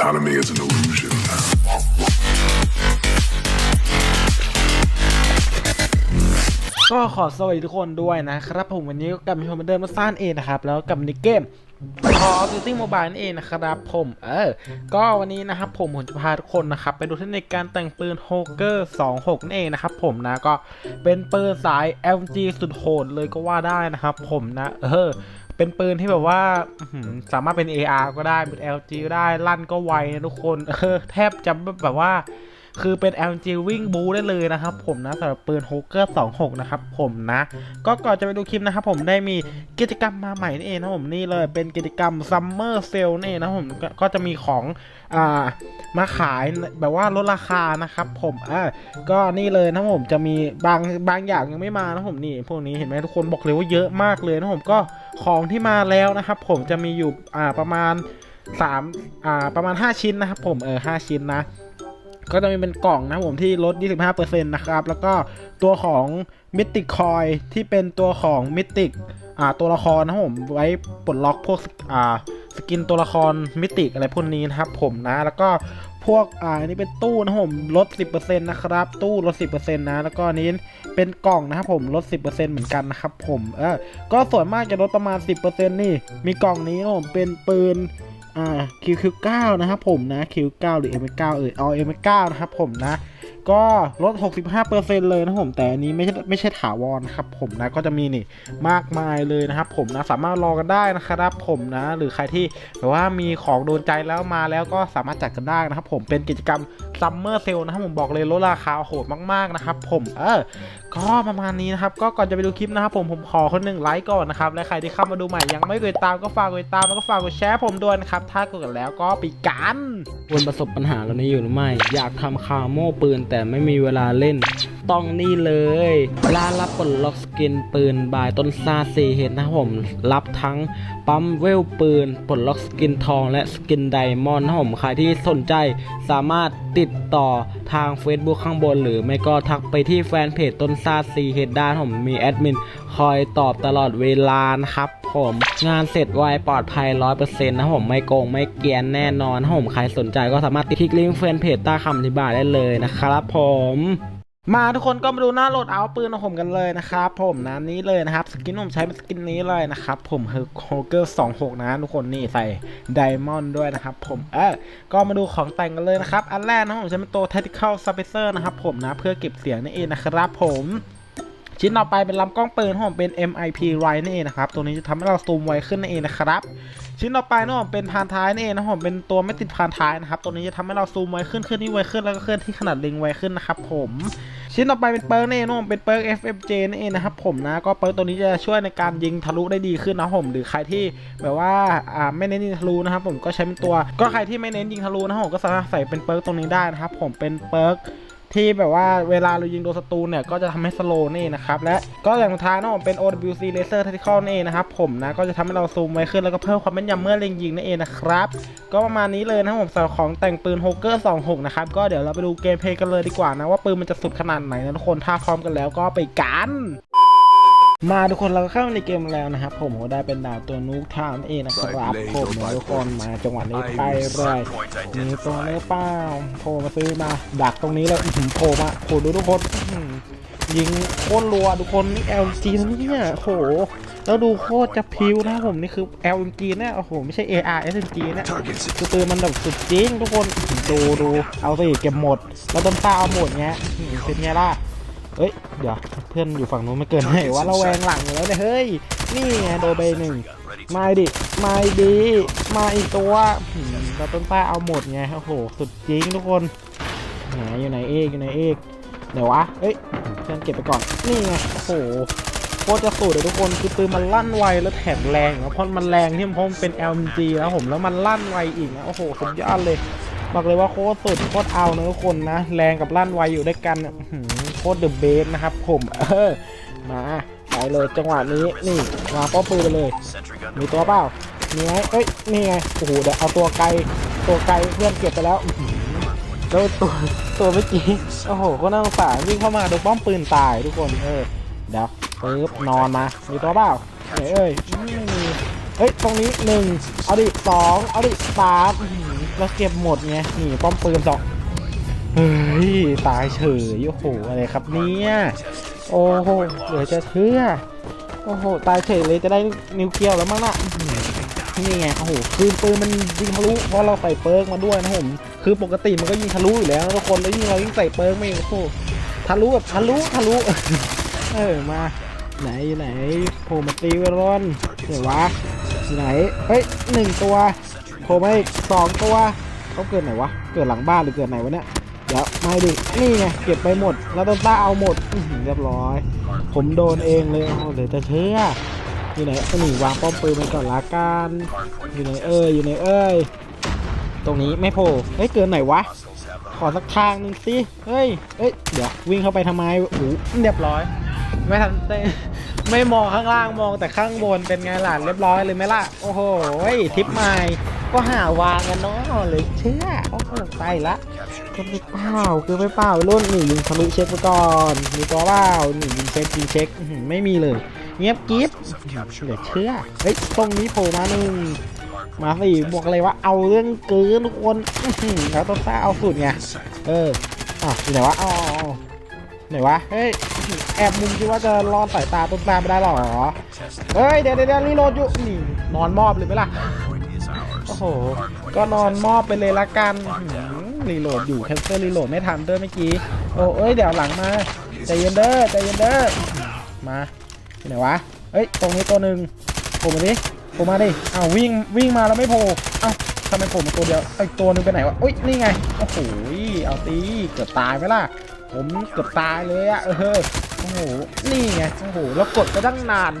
Autonomy is an illusion. ก็ขอสวัสดีทุกคนด้วยนะครับผมวันนี้ก็กลับมาชมเหมือนเดิมมาซ่านเองนะครับ แล้วกับในเกม Call of Duty Mobile นั่นเองนะครับผมเออก็วันนี้นะครับผมผมจะพาทุกคนนะครับ ไปดูเทคนิคการแต่งปืน h o g e r 26นั่นเองนะครับผมนะก็เป็นปืนสาย LG สุดโหดเลยก็ว่าได้นะครับผมนะเออ เป็นปืนที่แบบว่าสามารถเป็น AR ก็ได้เป็น LG ก็ได้ลั่นก็ไวนะทุกคน เออ แทบจะแบบว่า คือเป็น LG วิ่งบูได้เลยนะครับผมนะสำหรับปืนโฮเกอร์26 นะครับผมนะ ก็ก่อนจะไปดูคลิปนะครับผมได้มีกิจกรรมมาใหม่นี่เองนะผมนี่เลยเป็นกิจกรรม Summer Sale นี่นะผมก็ก็จะมีของอ่ามาขายแบบว่าลดราคานะครับผมอ่าก็นี่เลยนะผมจะมีบางบางอย่างยังไม่มานะผมนี่พวกนี้เห็นไหมทุกคนบอกเลยว่าเยอะมากเลยนะผมก็ของที่มาแล้วนะครับผมจะมีอยู่อ่าประมาณ3อ่าประมาณ 5 ชิ้นนะครับผมเออ5ชิ้นนะ ก็จะมีเป็นกล่องนะผมที่ลด 25%นะครับ แล้วก็ตัวของ Mythic Coin ที่เป็นตัวของ Mythic อ่าตัวละครนะผมไว้ปลดล็อกพวกอ่าสกินตัวละครมิติอะไรพวกนี้นะครับผมนะ แล้วก็พวกอ่าอันนี้เป็นตู้นะครับผมลด 10%นะครับ ตู้ลด 10%นะ แล้วก็นี้เป็นกล่องนะครับผมลด 10%เหมือนกันนะครับผมเออก็ส่วนมากจะลดประมาณ 10%นี่ มีกล่องนี้นะผมเป็นปืน อ่า QQ9 นะครับผมนะ Q9 หรือ M9 เอ่ยเอา M9 นะครับผมนะ ก็ลด 65%เลยนะครับผม แต่อันนี้ไม่ใช่ไม่ใช่ถาวรนะครับผมนะ ก็จะมีนี่มากมายเลยนะครับผมนะ สามารถรอกันได้นะครับผมนะ หรือใครที่แบบว่ามีของโดนใจแล้วมาแล้วก็สามารถจัดกันได้นะครับผม เป็นกิจกรรม Summer Sale นะครับผมบอกเลยลดราคาโหดมากๆนะครับผม เออ ก็ประมาณนี้นะครับ ก็ก่อนจะไปดูคลิปนะครับผมผมขอคนหนึ่งไลค์ก่อนนะครับ และใครที่เข้ามาดูใหม่ยังไม่กดติดตามก็ฝากกดติดตามแล้วก็ฝากกดแชร์ผมด้วยนะครับ ถ้ากดแล้วก็ปีกันควรประสบปัญหาเหล่านี้อยู่หรือไม่ อยากทำคาโม่ปืนแต่ไม่มีเวลาเล่น ต้องนี่เลยร้านรับปลดล็อกสกินปืนบายต้นซาซีเฮดนะผมรับทั้งปั๊มเวลปืนปลดล็อกสกินทองและสกินไดมอนด์นะผมใครที่สนใจสามารถติดต่อทาง Facebook ข้างบน หรือไม่ก็ทักไปที่แฟนเพจต้นซาซีเฮดได้ผมมีแอดมินคอยตอบตลอดเวลานะครับผมงานเสร็จไวปลอดภัย 100%นะครับผมไม่โกงไม่เกียนแน่นอนนะผมใครสนใจก็สามารถติดคลิกลิงก์แฟนเพจใต้คำอธิบายได้เลยนะครับผม มาทุกคนก็มาดูหน้าโหลดเอาปืนของผมกันเลยนะครับผมนะนี้เลยนะครับสกินผมใช้เป็นสกินนี้เลยนะครับผมคือโคเกอร์26นะทุกคนนี่ใส่ไดมอนด์ด้วยนะครับผมเออก็มาดูของแต่งกันเลยนะครับ อันแรกนะผมใช้เป็นตัว Tactical Suppressor นะครับผมนะเพื่อเก็บเสียงนั่นเองนะครับผม ชิ้นต่อไปเป็นลำกล้องปืนของผมเป็น MIP Right นั่นเองนะครับ ตัวนี้จะทำให้เราซูมไวขึ้นนั่นเองนะครับ ชิ้นต่อไปนะผมเป็นพานท้ายนั่นเองนะผมเป็นตัวไม่ติดพานท้ายนะครับ ตัวนี้จะทำให้เราซูมไวขึ้นขึ้นที่ไวขึ้นแล้วก็เคลื่อนที่ขนาดเล็งไวขึ้นนะครับผมชิ้นต่อไปเป็นเปิร์กนี่นะผมเป็นเปิร์ก FFJ นั่นเองนะครับผมนะก็เปิร์กตัวนี้จะช่วยในการยิงทะลุได้ดีขึ้นนะผมหรือใครที่แบบว่าอ่าไม่เน้นยิงทะลุนะครับผมก็ใช้เป็นตัว ก็ใครที่ไม่เน้นยิงทะลุนะผมก็สามารถใส่เป็นเปิร์กตรงนี้ได้นะครับผมเป็นเปิร์ก ที่แบบว่าเวลาเรายิงโดนศัตรูเนี่ยก็จะทำให้สโลนี่นะครับและก็อย่างสุดท้ายนะผมเป็น OWC Laser Tactical นี่เองนะครับผมนะก็จะทำให้เราซูมไวขึ้นแล้วก็เพิ่มความแม่นยำเมื่อเล็งยิงนั่นเองนะครับก็ประมาณนี้เลยนะผมสำหรับของแต่งปืนโฮเกอร์26นะครับก็เดี๋ยวเราไปดูเกมเพลย์กันเลยดีกว่านะว่าปืนมันจะสุดขนาดไหนนะทุกคนถ้าพร้อมกันแล้วก็ไปกัน มาทุกคนเราก็เข้าในเกมแล้วนะครับผมก็ได้เป็นดาวตัวนูกทามเองนะครับผมนะทุกคนมาจังหวะนี้ไปเลยมีตัวเนื้อเป้าโผล่มาซื้อมาดักตรงนี้เลยอื้อหือโผล่มาโผล่ดูทุกคนอื้อหือยิงโคตรรัวทุกคนนี่ LG นะเนี่ยโหแล้วดูโคตรจะพิวนะผมนี่คือ LG เนี่ยโอ้โหไม่ใช่ AR SMG เนี่ยคือปืนมันแบบสุดจริงทุกคนอื้อหือดูดูเอาสิเก็บหมด แล้วต้นตาเอาหมดเงี้ยอื้อหือเป็นไงล่ะ เอ้ย เดี๋ยว เพื่อนอยู่ฝั่งนู้นไม่เกินไหนว่าเราแวงหลังอยู่แล้วเนี่ยเฮ้ย นี่ไงโดนไปหนึ่งมาดิ มาดี มาอีกตัวเราต้นต้าเอาหมดไง โอ้โห สุดจริงทุกคนไหนอยู่ไหนเอกอยู่ไหนเอกเดี๋ยววะ เอ้ย เพื่อนเก็บไปก่อน นี่ไง โอ้โหโคตรจะสุดเลยทุกคน คือปืนมันลั่นไวแล้วแถมแรงนะเพราะมันแรงที่เพราะมันเป็น LMG แล้วผม แล้วมันลั่นไวอีกนะ โอ้โห สุดยอดเลย บอกเลยว่าโคตรสุดโคตรเอานะทุกคนนะ แรงกับลั่นไวอยู่ด้วยกันโคตรเดอะเบสนะครับผมเออมาไปเลยจังหวะนี้นี่วางป้อมปืนไปเลย มีตัวเปล่ามีไงเอ้ยนี่ไงโอ้โหเดี๋ยวเอาตัวไกลตัวไกลเพื่อนเก็บไปแล้วแล้วตัวตัวเมื่อกี้โอ้โหก็น่าสงสารวิ่งเข้ามาโดนป้อมปืนตายทุกคนเออเดี๋ยวปึ๊บนอนมา มีตัวเปล่าไหนเอ้ยไม่มีเฮ้ยตรงนี้หนึ่งเอาดิสองเอาดิสาม แล้วเก็บหมดไงนี่ป้อมปืนสองเฮ้ยตายเฉยโอ้โหอะไรครับเนี่ยโอ้โหเหลือจะเชื่อโอ้โหตายเฉยเลยจะได้นิวเคลียร์แล้วมั้งน่ะนี่ไงโอ้โหปืนปืนมันยิงทะลุเพราะเราใส่เปิร์กมาด้วยนะผมคือปกติมันก็ยิงทะลุอยู่แล้วทุกคนแล้วยิ่งเรายิ่งใส่เปิร์กไม่โอ้โหทะลุแบบทะลุทะลุเออมาไหนไหนโผล่มาตีเวรอนไหนวะอยู่ไหนเฮ้ยหนึ่งตัว โผล่มาอีกสองตัวเขาเกิดไหนวะ เกิดหลังบ้านหรือเกิดไหนวะเนี่ย เดี๋ยวไม่ดิ นี่ไงเก็บไปหมด แล้วต้นต้าเอาหมดเรียบร้อย ผมโดนเองเลยโอ้โหเหลยจะเชื่ออยู่ไหนก็หนีวางป้อมปืนไปก่อนละกันอยู่ไหนเอ้ยอยู่ไหนเอ้ย ตรงนี้ไม่โผล่เฮ้ยเกิดไหนวะ ขอสักทางหนึ่งสิเฮ้ยเอ้ย เดี๋ยววิ่งเข้าไปทำไมโอ้โหเรียบร้อย ไม่ทันเต้นไม่มองข้างล่างมองแต่ข้างบนเป็นไงล่ะเรียบร้อยเลยไหมล่ะ โอ้โหทิปใหม่ ก็หาวางกันเนาะเลยเชื่อโอ้โหไปละก็ไม่เปล่าคือไม่เปล่ารุ่นหนึ่งยิงทะลุเช็คไปก่อนมีตัวเปล่าหนึ่งยิงเช็คยิงเช็คไม่มีเลย เงียบกิ๊บเดี๋ยวเชื่อเฮ้ยตรงนี้โผล่มาหนึ่งมาสิบอกเลยว่าเอาเรื่องเกินทุกคนอื้อหือแล้วต้นซ่าเอาสุดไงเอออะไหนวะอ๋อไหนวะเฮ้ยแอบมุมคิดว่าจะรอดสายตาต้นซ่าไม่ได้หรอเฮ้ยเดี๋ยวเดี๋ยวเดี๋ยวรีโหลดอยู่นี่นอนมอบเลยไหมล่ะ ห ก็นอนมอบไปเลยละกันรีโหลดอยู่แคนเซิลรีโหลดไม่ทันเด้อเมื่อกี้ โอ้เอ้ยเดี๋ยวหลังมา ใจเย็นเด้อ ใจเย็นเด้อ มาไหนวะเฮ้ย ตรงนี้ตัวหนึ่งโผล่มาดิโผล่มาดิอ้าววิ่งวิ่งมาแล้วไม่โผล่เอ้าทำไมโผล่มาตัวเดียวไอ้ตัวนึงไปไหนวะอุ้ยนี่ไง โอ้โห เอาตี เกือบตายไหมล่ะ ผมเกือบตายเลยอะเออ โอ้โห นี่ไง โอ้โห แล้วกดไปตั้งนาน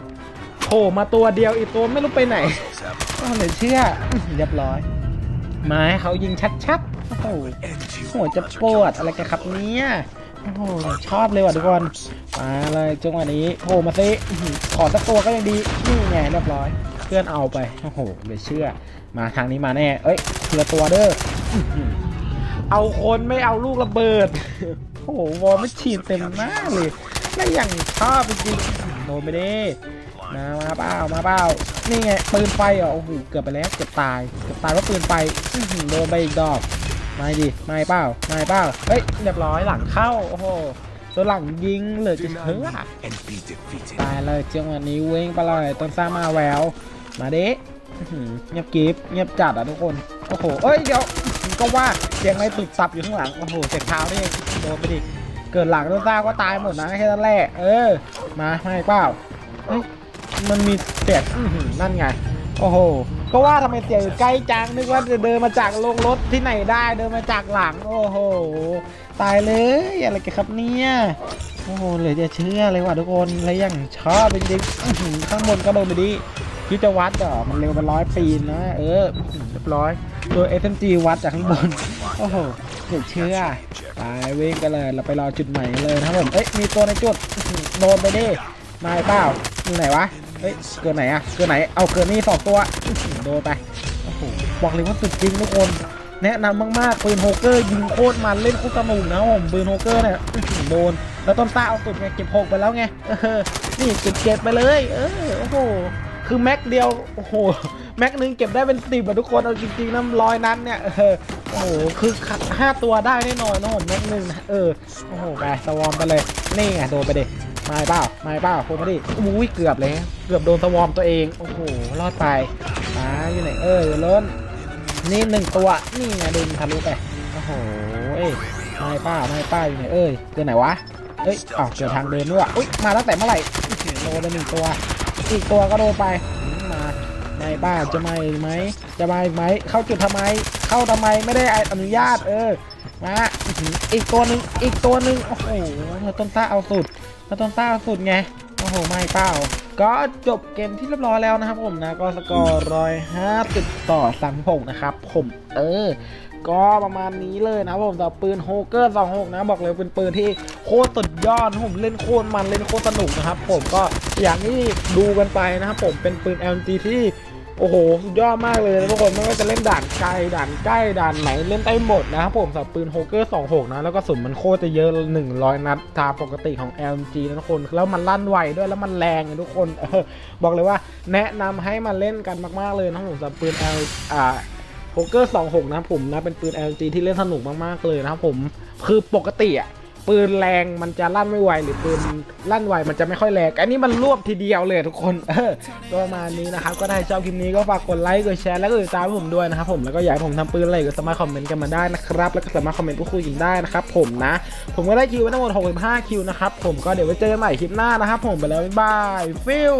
โผล่มาตัวเดียวอีกตัวไม่รู้ไปไหนก็เลยเชื่ออื้อเรียบร้อย มาให้เขายิงชัดๆ โอ้โหหัวจะปวดอะไรกันครับเนี่ยโอ้โหชอบเลยว่ะทุกคน มาเลยจังหวะนี้โผล่มาซิอื้อหือขอสักตัวก็ยังดี นี่ไงเรียบร้อย เพื่อนเอาไป โอ้โหไม่เชื่อ มาทางนี้มาแน่ เอ้ยทีละตัวเด้ออื้อหือเอาคนไม่เอาลูกระเบิด โอ้โหวอลไม่ฉีดเต็มหน้าเลยแล้วอย่างชอบจริงๆโดนไปดิ มามาเปล่ามาเปล่านี่ไงปืนไฟเหรอโอ้โหเกือบไปแล้วเกือบตายเกือบตายเพราะปืนไฟโดนไปอีกดอกไม่ดิไม่เปล่าไม่เปล่าเฮ้ยเรียบร้อยหลังเข้าโอ้โหตัวหลังยิงเหลือจะเชื่อตายเลยเจังวะนี้เว้งไปเลยต้นซ่ามาแววมาเด้เงียบกริฟเงียบจัดอะทุกคนโอ้โหเอ้ยเดี๋ยวก็ว่าเสียงอะไรตุบตับอยู่ข้างหลังโอ้โหเสียงเท้านี่โดนไปดิเกิดหลังต้นซ่าก็ตายหมดนะแค่นั้นแหละเออมาไม่เปล่าเฮ้ย มันมีเสียงนั่นไง โอ้โห ก็ว่าทำไมเสียงอยู่ใกล้จัง นึกว่าจะเดินมาจากโรงรถที่ไหนได้ เดินมาจากหลัง โอ้โห ตายเลย อะไรกันครับเนี่ย โอ้โห เหลยจะเชื่อเลยว่ะทุกคนแล้วยังชอบจริงๆข้างบนก็โดนไปดิคิดจะวัดเหรอมันเร็วเป็นร้อยปีนะ เออเรียบร้อย โดย SMG วัดจากข้างบน โอ้โหเหลยเชื่อไปวิ่งกันเลยเราไปรอจุดใหม่เลยนะครับผม เอ้ยมีตัวในจุดโดนไปดิมายเปล่าอยู่ไหนวะ เฮ้ย เกิดไหนอะเกิดไหน เอาเกิดนี่สองตัวอือโดนไป โอ้โห บอกเลยว่าสุดจริงทุกคน แนะนำมากๆปืนโฮเกอร์ยิงโคตรมันเล่นโคตรสนุกนะผมปืนโฮเกอร์เนี่ยอือโดน แล้วต้นต้าเอาสุดไงเก็บหกไปแล้วไง เออ นี่เก็บเจ็ดไปเลย เออ โอ้โห คือแม็กเดียว โอ้โห แม็กหนึ่งเก็บได้เป็นสิบอะทุกคน เอาจริงๆน้ำร้อยนั้นเนี่ย เออ โอ้โห คือห้าตัวได้แน่นอนนะผมแม็กหนึ่งเออ โอ้โห ไปสวอมไปเลย นี่ไงโดนไปเดิ ไม่เปล่าไม่เปล่าโคมาดิอุ้ยเกือบเลยเกือบโดนสวอมตัวเองโอ้โหรอดไปอ่าอยู่ไหนเออเดี๋ยวล้นนี่หนึ่งตัวนี่ไงดึงทะลุไปโอ้โหเอ้ยไม่ป้าไม่ป้าอยู่ไหนเอ้ยเจอไหนวะเอ้ยอ้าวเจอทางเดินด้วยอุ้ยมาตั้งแต่เมื่อไหร่โดนไปหนึ่งตัว อีกตัวก็โดนไปมาไม่ป้าจะมาอีกไหมจะมาอีกไหมเข้าจุดทำไม เข้าทำไมไม่ได้อนุญาตเออมาอีกตัวหนึ่งอีกตัวหนึ่งโอ้โหต้นตาเอาสุด แล้วต้นต้าสุดไง โอ้โห ไม่เปล่าก็จบเกมที่เรียบร้อยแล้วนะครับผมนะ ก็สกอร์ร้อยห้าสิบต่อสามหกนะครับ ผมเออ ก็ประมาณนี้เลยนะผมสำหรับปืนโฮเกอร์26นะ บอกเลยเป็นปืนที่โคตรสุดยอดนะผมเล่นโคตรมันเล่นโคตรสนุกนะครับ ผมก็อย่างที่ดูกันไปนะครับผมเป็นปืน LG ที่ โอ้โหสุดยอดมากเลยนะทุกคนไม่ว่าจะเล่นด่านไกลด่านใกล้ด่านไหนเล่นได้หมดนะครับผมสับปืนโฮเกอร์26 นะ แล้วก็สุนมันโคตรจะเยอะ 100 นัดตามปกติของ LMG นะทุกคน แล้วมันลั่นไวด้วยแล้วมันแรงนะทุกคนออบอกเลยว่าแนะนำให้มาเล่นกันมากๆเลยนะผมสับปืน L อ่าโฮเกอร์26 นะผมนะเป็นปืน LMG ที่เล่นสนุกมากๆเลยนะครับผมคือปกติอะ ปืนแรงมันจะลั่นไม่ไวหรือปืนลั่นไวมันจะไม่ค่อยแรงอันนี้มันรวบทีเดียวเลยทุกคนเออประมาณนี้นะครับก็ถ้าชอบคลิปนี้ก็ฝากกดไลค์กดแชร์แล้วก็ติดตามให้ผมด้วยนะครับผมแล้วก็อยากให้ผมทำปืนอะไรก็สามารถคอมเมนต์กันมาได้นะครับแล้วก็สามารถคอมเมนต์พูดคุยกันได้นะครับผมนะผมก็ได้คิวไว้ทั้งหมด65คิวนะครับผมก็เดี๋ยวไว้เจอกันใหม่คลิปหน้านะครับผมไปแล้วบ๊ายบายฟิล